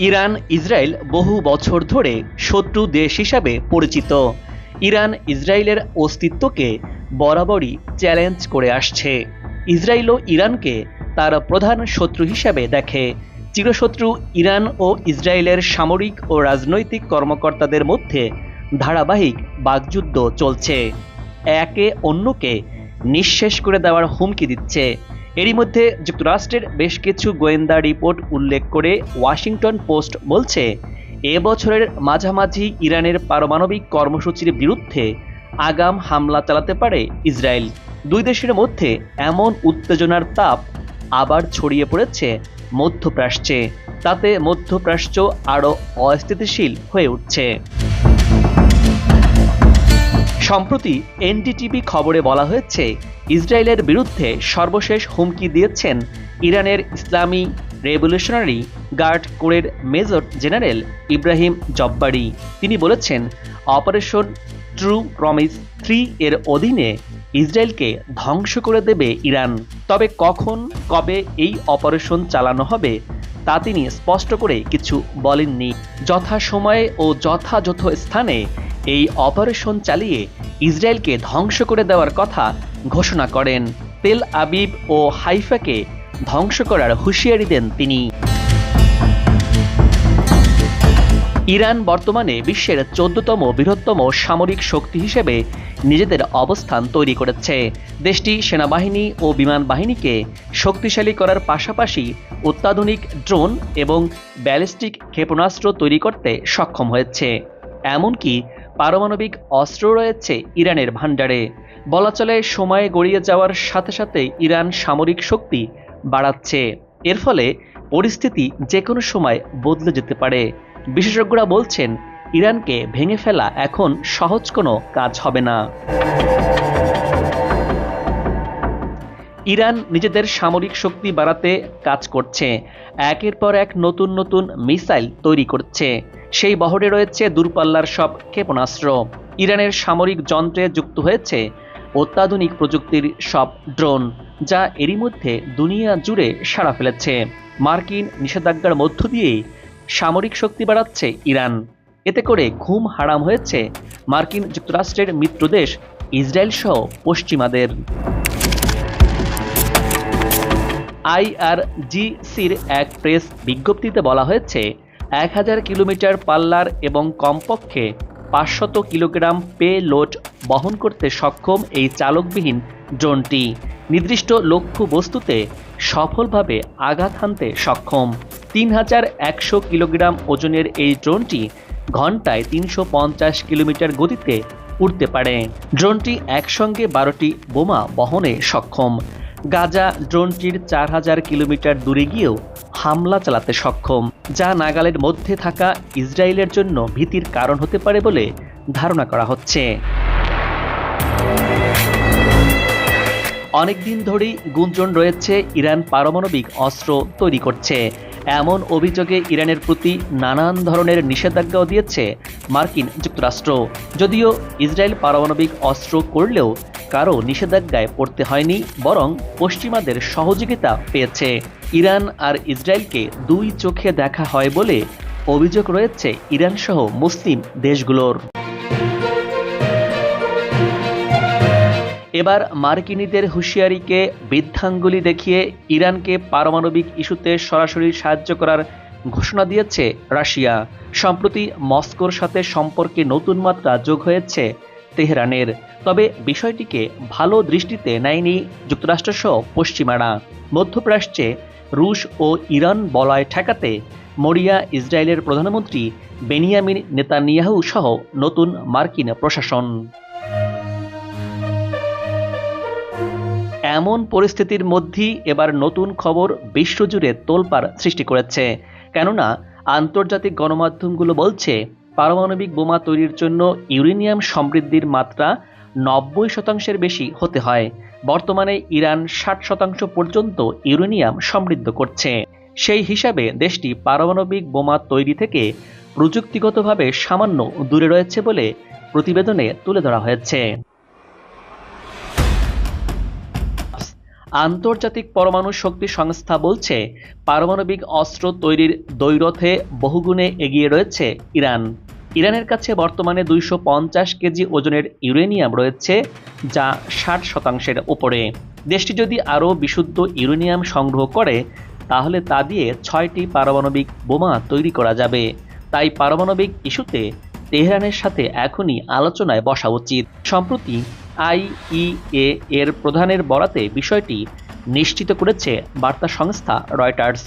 Iran, Israel বহু বছর ধরে শত্রু দেশ হিসাবে পরিচিত। ইরান, ইসরায়েলের অস্তিত্বকে বরাবরই চ্যালেঞ্জ করে আসছে। ইসরায়েল ও ইরানকে তার প্রধান শত্রু হিসাবে দেখে। চিরশত্রু ইরান ও ইসরায়েলের সামরিক ও রাজনৈতিক কর্মকর্তাদের মধ্যে ধারাবাহিক বাগযুদ্ধ চলছে। একে অন্যকে নিঃশেষ করে দেওয়ার হুমকি দিচ্ছে। এরই মধ্যে যুক্তরাষ্ট্রের বেশ কিছু গোয়েন্দা রিপোর্ট উল্লেখ করে ওয়াশিংটন পোস্ট বলছে, এ বছরের মাঝামাঝি ইরানের পারমাণবিক কর্মসূচির বিরুদ্ধে আগাম হামলা চালাতে পারে ইসরায়েল। দুই দেশের মধ্যে এমন উত্তেজনার তাপ আবার ছড়িয়ে পড়েছে মধ্যপ্রাচ্যে। তাতে মধ্যপ্রাচ্য আরও অস্থিতিশীল হয়ে উঠছে। সম্প্রতি এনডিটিভি খবরে বলা হয়েছে, ইসরায়েলের বিরুদ্ধে সর্বশেষ হুমকি দিয়েছেন ইরানের ইসলামী রেভলিউশনারি গার্ড কোরের মেজর জেনারেল ইব্রাহিম জব্বারি। তিনি বলেছেন, অপারেশন ট্রু প্রমিস থ্রি এর অধীনে ইসরায়েলকে ধ্বংস করে দেবে ইরান। তবে কখন, কবে এই অপারেশন চালানো হবে, তা তিনি স্পষ্ট করে কিছু বলেননি। যথাসময়ে ও যথাযথ স্থানে এই অপারেশন চালিয়ে ইসরায়েলকে ধ্বংস করে দেওয়ার কথা ঘোষণা করেন তেল আবিব ও হাইফাকে ধ্বংস করার হুঁশিয়ারি দেন তিনি। ইরান বর্তমানে বিশ্বের চোদ্দতম বৃহত্তম সামরিক শক্তি হিসেবে নিজেদের অবস্থান তৈরি করেছে। দেশটি সেনাবাহিনী ও বিমান বাহিনীকে শক্তিশালী করার পাশাপাশি অত্যাধুনিক ড্রোন এবং ব্যালিস্টিক ক্ষেপণাস্ত্র তৈরি করতে সক্ষম হয়েছে। এমনকি পারমাণবিক অস্ত্র রয়েছে ইরানের ভাণ্ডারে। বলা চলে সময় গড়িয়ে যাওয়ার সাথে সাথে ইরান সামরিক শক্তি বাড়াচ্ছে। এর ফলে পরিস্থিতি যে কোনো সময় বদলে যেতে পারে। বিশেষজ্ঞরা বলছেন, ইরানকে ভেঙে ফেলা এখন সহজ কোনো কাজ হবে না। ইরান নিজেদের সামরিক শক্তি বাড়াতে কাজ করছে। একের পর এক নতুন নতুন মিসাইল তৈরি করছে। সেই বহরে রয়েছে দূরপাল্লার সব ক্ষেপণাস্ত্র। ইরানের সামরিক যন্ত্রে যুক্ত হয়েছে অত্যাধুনিক প্রযুক্তির সব ড্রোন, যা এরই মধ্যে দুনিয়া জুড়ে সাড়া ফেলেছে। মার্কিন নিষেধাজ্ঞার মধ্য দিয়েই সামরিক শক্তি বাড়াচ্ছে ইরান। এতে করে ঘুম হারাম হয়েছে মার্কিন যুক্তরাষ্ট্রের মিত্রদেশ ইসরায়েল সহ পশ্চিমাদের। আইআরজিসির এক প্রেস বিজ্ঞপ্তিতে বলা হয়েছে এক হাজার কিলোমিটার পাল্লার এবং কমপক্ষে পাঁচশত কিলোগ্রাম পে লোড বহন করতে সক্ষম এই চালকবিহীন ড্রোনটি নির্দিষ্ট লক্ষ্য বস্তুতে সফলভাবে আঘাত হানতে সক্ষম। তিন হাজার একশো কিলোগ্রাম ওজনের এই ড্রোনটি ঘন্টায় তিনশো পঞ্চাশ কিলোমিটার গতিতে উড়তে পারে। ড্রোনটি একসঙ্গে বারোটি বোমা বহনে সক্ষম। গাজা ড্রোনটির চার হাজার কিলোমিটার দূরে গিয়েও হামলা চালাতে সক্ষম, যা নাগালের মধ্যে থাকা ইসরায়েলের জন্য ভীতির কারণ হতে পারে বলে ধারণা করা হচ্ছে। অনেকদিন ধরেই গুঞ্জন রয়েছে ইরান পারমাণবিক অস্ত্র তৈরি করছে। এমন অভিযোগে ইরানের প্রতি নানান ধরনের নিষেধাজ্ঞাও দিয়েছে মার্কিন যুক্তরাষ্ট্র। যদিও ইসরায়েল পারমাণবিক অস্ত্র করলেও কারও নিষেধাজ্ঞায় পড়তে হয়নি, বরং পশ্চিমাদের সহযোগিতা পেয়েছে। ইরান আর ইসরায়েলকে দুই চোখে দেখা হয় বলে অভিযোগ রয়েছে ইরান সহ মুসলিম দেশগুলোর। এবার মার্কিনীদের হুঁশিয়ারিকে বৃদ্ধাঙ্গুলি দেখিয়ে ইরানকে পারমাণবিক ইস্যুতে সরাসরি সাহায্য করার ঘোষণা দিয়েছে রাশিয়া। সম্প্রতি মস্কোর সাথে সম্পর্কে নতুন মাত্রা যোগ হয়েছে তেহরানের। তবে বিষয়টিকে ভালো দৃষ্টিতে নেয়নি যুক্তরাষ্ট্রসহ পশ্চিমারা। মধ্যপ্রাচ্যে রুশ ও ইরান বলয় ঠেকাতে মরিয়া ইসরায়েলের প্রধানমন্ত্রী বেনিয়ামিন নেতানিয়াহু সহ নতুন মার্কিন প্রশাসন। এমন পরিস্থিতির মধ্যেই এবার নতুন খবর বিশ্বজুড়ে তোলপাড় সৃষ্টি করেছে। কেননা, আন্তর্জাতিক গণমাধ্যমগুলো বলছে পারমাণবিক বোমা তৈরির জন্য ইউরেনিয়াম সমৃদ্ধির মাত্রা নব্বই শতাংশের বেশি হতে হয়। বর্তমানে ইরান ষাট শতাংশ পর্যন্ত ইউরেনিয়াম সমৃদ্ধ করছে। সেই হিসাবে দেশটি পারমাণবিক বোমা তৈরি থেকে প্রযুক্তিগতভাবে সামান্য দূরে রয়েছে বলে প্রতিবেদনে তুলে ধরা হয়েছে। আন্তর্জাতিক পরমাণু শক্তি সংস্থা বলছে, পারমাণবিক অস্ত্র তৈরির দৈরথে বহুগুণে এগিয়ে রয়েছে ইরান। ইরানের কাছে বর্তমানে দুইশো পঞ্চাশ কেজি ওজনের ইউরেনিয়াম রয়েছে, যা ষাট শতাংশের ওপরে দেশটি যদি আরও বিশুদ্ধ ইউরেনিয়াম সংগ্রহ করে, তাহলে তা দিয়ে ছয়টি পারমাণবিক বোমা তৈরি করা যাবে। তাই পারমাণবিক ইস্যুতে তেহরানের সাথে এখনই আলোচনায় বসা উচিত। সম্প্রতি আইইএ এর প্রধানের বরাতে বিষয়টি নিশ্চিত করেছে বার্তা সংস্থা রয়টার্স।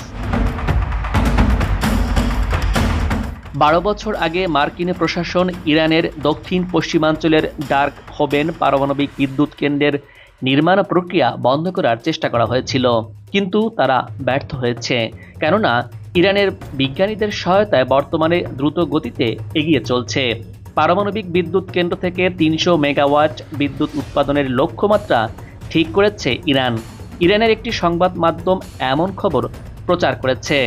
বারো বছর আগে মার্কিন প্রশাসন ইরানের দক্ষিণ পশ্চিমাঞ্চলের ডার্ক হোবেন পারমাণবিক বিদ্যুৎ কেন্দ্রের নির্মাণ প্রক্রিয়া বন্ধ করার চেষ্টা করা হয়েছিল, কিন্তু তারা ব্যর্থ হয়েছে। কেননা, ইরানের বিজ্ঞানীদের সহায়তায় বর্তমানে দ্রুত গতিতে এগিয়ে চলছে। পারমাণবিক বিদ্যুৎ কেন্দ্র থেকে তিনশো মেগাওয়াট বিদ্যুৎ উৎপাদনের লক্ষ্যমাত্রা ঠিক করেছে ইরান। ইরানের একটি সংবাদ মাধ্যম এমন খবর প্রচার করেছে।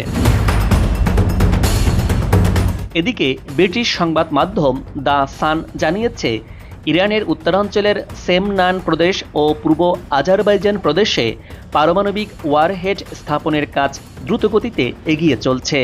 এদিকে ব্রিটিশ সংবাদ মাধ্যম দ্য সান জানিয়েছে, ইরানের উত্তরাঞ্চলের সেমনান প্রদেশ ও পূর্ব আজারবাইজান প্রদেশে পারমাণবিক ওয়ারহেড স্থাপনের কাজ দ্রুতগতিতে এগিয়ে চলছে।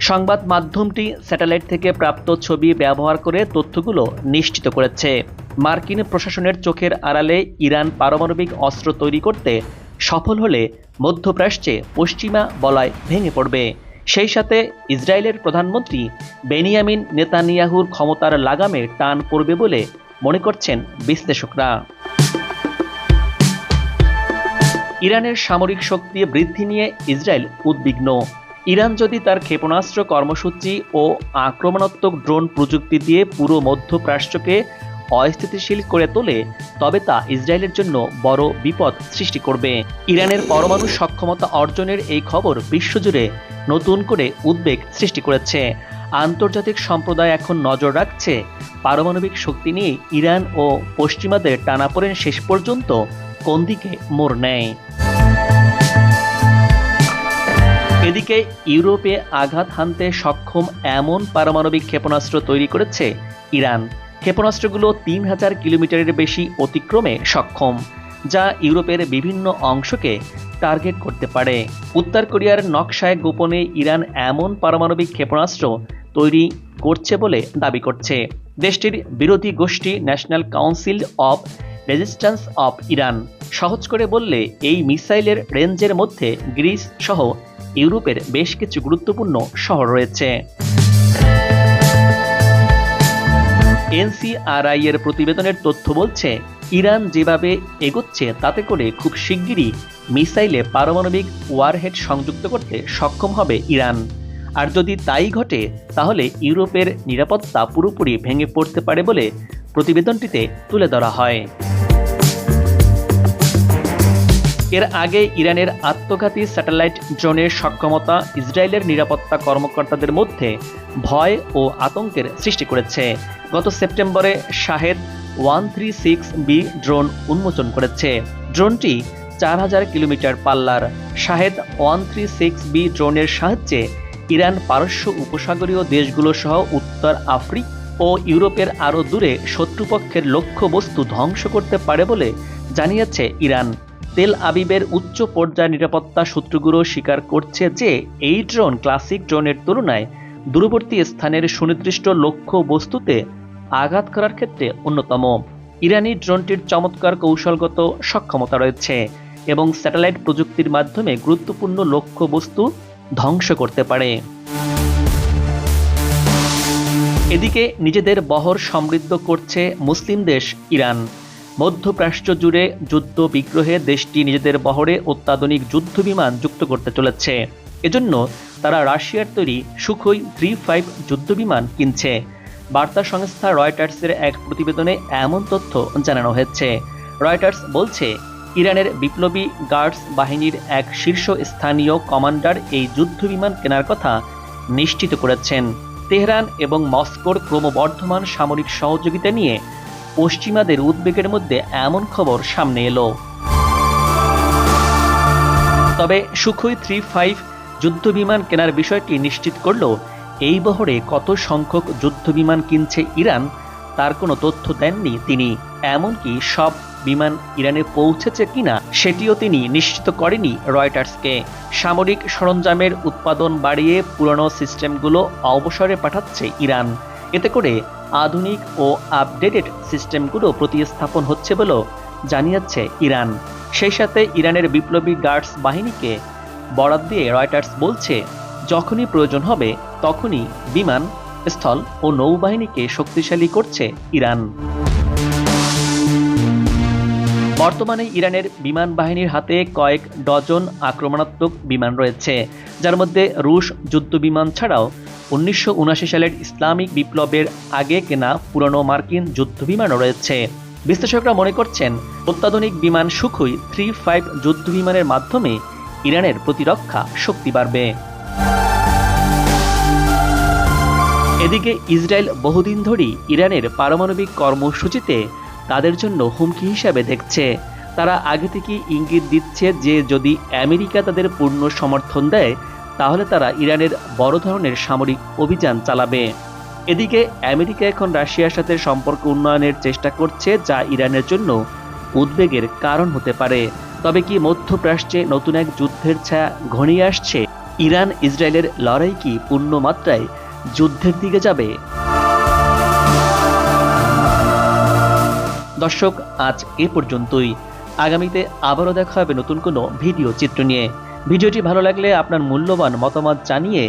সংবাদ মাধ্যমটি স্যাটেলাইট থেকে প্রাপ্ত ছবি ব্যবহার করে তথ্যগুলো নিশ্চিত করেছে। মার্কিন প্রশাসনের চোখের আড়ালে ইরান পারমাণবিক অস্ত্র তৈরি করতে সফল হলে মধ্যপ্রাচ্যে পশ্চিমা বলয় ভেঙে পড়বে। সেই সাথে ইসরায়েলের প্রধানমন্ত্রী বেনিয়ামিন নেতানিয়াহুর ক্ষমতার লাগামে টান পড়বে বলে মনে করছেন বিশ্লেষকরা। ইরানের সামরিক শক্তি বৃদ্ধি নিয়ে ইসরায়েল উদ্বিগ্ন। ইরান যদি তার ক্ষেপণাস্ত্র কর্মসূচি ও আক্রমণাত্মক ড্রোন প্রযুক্তি দিয়ে পুরো মধ্যপ্রাচ্যকে অস্থিতিশীল করে তোলে, তবে তা ইসরায়েলের জন্য বড় বিপদ সৃষ্টি করবে। ইরানের পরমাণু সক্ষমতা অর্জনের এই খবর বিশ্বজুড়ে নতুন করে উদ্বেগ সৃষ্টি করেছে। আন্তর্জাতিক সম্প্রদায় এখন নজর রাখছে, পারমাণবিক শক্তি নিয়ে ইরান ও পশ্চিমাদের টানাপোড়েন শেষ পর্যন্ত কোন দিকে মোড় নেয়। এদিকে ইউরোপে আঘাত হানতে সক্ষম এমন পারমাণবিক ক্ষেপণাস্ত্র তৈরি করেছে ইরান। ক্ষেপণাস্ত্রগুলো তিন হাজার কিলোমিটারের বেশি অতিক্রমে সক্ষম, যা ইউরোপের বিভিন্ন অংশকে টার্গেট করতে পারে। উত্তর কোরিয়ার নকশায় গোপনে ইরান এমন পারমাণবিক ক্ষেপণাস্ত্র তৈরি করছে বলে দাবি করছে। দেশটির বিরোধী গোষ্ঠী national council of resistance of Iran সহজ করে বললে, এই মিসাইলের রেঞ্জের মধ্যে গ্রিস সহ ইউরোপের বেশ কিছু গুরুত্বপূর্ণ শহর রয়েছে। এনসিআরআই এর প্রতিবেদনের তথ্য বলছে, ইরান যেভাবে এগোচ্ছে, তাতে করে খুব শিগগিরই মিসাইলে পারমাণবিক ওয়ারহেড সংযুক্ত করতে সক্ষম হবে ইরান। আর যদি তাই ঘটে, তাহলে ইউরোপের নিরাপত্তা পুরোপুরি ভেঙে পড়তে পারে বলে প্রতিবেদনটিতে তুলে ধরা হয়। এর আগে ইরানের আত্মঘাতী স্যাটেলাইট ড্রোনের সক্ষমতা ইসরায়েলের নিরাপত্তা কর্মকর্তাদের মধ্যে ভয় ও আতঙ্কের সৃষ্টি করেছে। গত সেপ্টেম্বরে Shahed one three six B drone উন্মোচন করেছে। ড্রোনটি চার হাজার কিলোমিটার পাল্লার Shahed one three six B ড্রোনের সাহায্যে ইরান পারস্য উপসাগরীয় দেশগুলো সহ উত্তর আফ্রিক ও ইউরোপের আরও দূরে শত্রুপক্ষের লক্ষ্য বস্তু ধ্বংস করতে পারে বলে জানিয়েছে ইরান। তেল আবিবের উচ্চ পর্যায়ের নিরাপত্তা সূত্রগুলো স্বীকার করছে যে, এই ড্রোন ক্লাসিক ড্রোনের তুলনায় দূরবর্তী স্থানের সুনির্দিষ্ট লক্ষ্য বস্তুতে আঘাত করার ক্ষেত্রে অন্যতম। ইরানি ড্রোনটির চমৎকার কৌশলগত সক্ষমতা রয়েছে এবং স্যাটেলাইট প্রযুক্তির মাধ্যমে গুরুত্বপূর্ণ লক্ষ্য বস্তু ধ্বংস করতে পারে। এদিকে নিজেদের বহর সমৃদ্ধ করছে মুসলিম দেশ ইরান। মধ্যপ্রাচ্য জুড়ে যুদ্ধ বিগ্রহে দেশটি নিজেদের বহরে অত্যাধুনিক যুদ্ধ বিমান যুক্ত করতে চলেছে। এজন্য তারা রাশিয়ার তৈরি সুখই থ্রি ফাইভ যুদ্ধ বিমান কিনছে। বার্তা সংস্থা রয়টার্সের এক প্রতিবেদনে এমন তথ্য জানানো হয়েছে। রয়টার্স বলছে, ইরানের বিপ্লবী গার্ডস বাহিনীর এক শীর্ষ স্থানীয় কমান্ডার এই যুদ্ধ বিমান কেনার কথা নিশ্চিত করেছেন। তেহরান এবং মস্কোর ক্রমবর্ধমান সামরিক সহযোগিতা নিয়ে পশ্চিমাদের উদ্বেগের মধ্যে এমন খবর সামনে এলো। তবে সুখই থ্রি ফাইভ যুদ্ধ বিমান কেনার বিষয়টি নিশ্চিত করল, এই বহরে কত সংখ্যক যুদ্ধ বিমান কিনছে ইরান, তার কোনো তথ্য দেননি তিনি, এমনকি সব বিমান ইরানে পৌঁছেছে কিনা সেটিও তিনি নিশ্চিত করেনি রয়টার্সকে। সামরিক সরঞ্জামের উৎপাদন বাড়িয়ে পুরনো সিস্টেমগুলো অবসরে পাঠাচ্ছে ইরান, এতে করে আধুনিক ও আপডেটেড সিস্টেমগুলো প্রতিস্থাপন হচ্ছে বলেও জানিয়েছে ইরান। সেই সাথে ইরানের বিপ্লবী গার্ডস বাহিনীকে বরাদ দিয়ে রয়টার্স বলছে, যখনই প্রয়োজন হবে, তখনই বিমান, স্থল ও নৌবাহিনীকে শক্তিশালী করছে ইরান। বর্তমানে ইরানের বিমান বাহিনীর হাতে কয়েক ডজন আক্রমণাত্মক বিমান রয়েছে, যার মধ্যে রুশ যুদ্ধ বিমান ছাড়াও উনিশশো সালের ইসলামিক বিপ্লবের আগে কেনা পুরনো মার্কিন যুদ্ধ বিমানও রয়েছে। বিশ্লেষকরা মনে করছেন, অত্যাধুনিক বিমান সুখুই থ্রি ফাইভ যুদ্ধ বিমানের মাধ্যমে ইরানের প্রতিরক্ষা শক্তি বাড়বে। এদিকে ইসরায়েল বহুদিন ধরেই ইরানের পারমাণবিক কর্মসূচিতে তাদের জন্য হুমকি হিসাবে দেখছে। তারা আগে থেকেই ইঙ্গিত দিচ্ছে যে যদি আমেরিকা তাদের পূর্ণ সমর্থন দেয় তাহলে তারা ইরানের বড় ধরনের সামরিক অভিযান চালাবে। এদিকে আমেরিকা এখন রাশিয়ার সাথে সম্পর্ক উন্নয়নের চেষ্টা করছে, যা ইরানের জন্য উদ্বেগের কারণ হতে পারে। তবে কি মধ্যপ্রাচ্যে নতুন এক যুদ্ধের ছায়া ঘনিয়ে আসছে? ইরান, ইসরায়েলের লড়াই কি পূর্ণ মাত্রায় যুদ্ধের দিকে যাবে? দর্শক, আজ এ পর্যন্তই। আগামীতে আবারও দেখা হবে নতুন কোনো ভিডিও চিত্র নিয়ে। ভিডিওটি ভালো লাগলে আপনার মূল্যবান মতামত জানিয়ে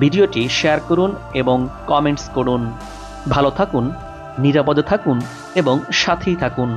ভিডিওটি শেয়ার করুন এবং কমেন্টস করুন। ভালো থাকুন, নিরাপদে থাকুন এবং সাথেই থাকুন।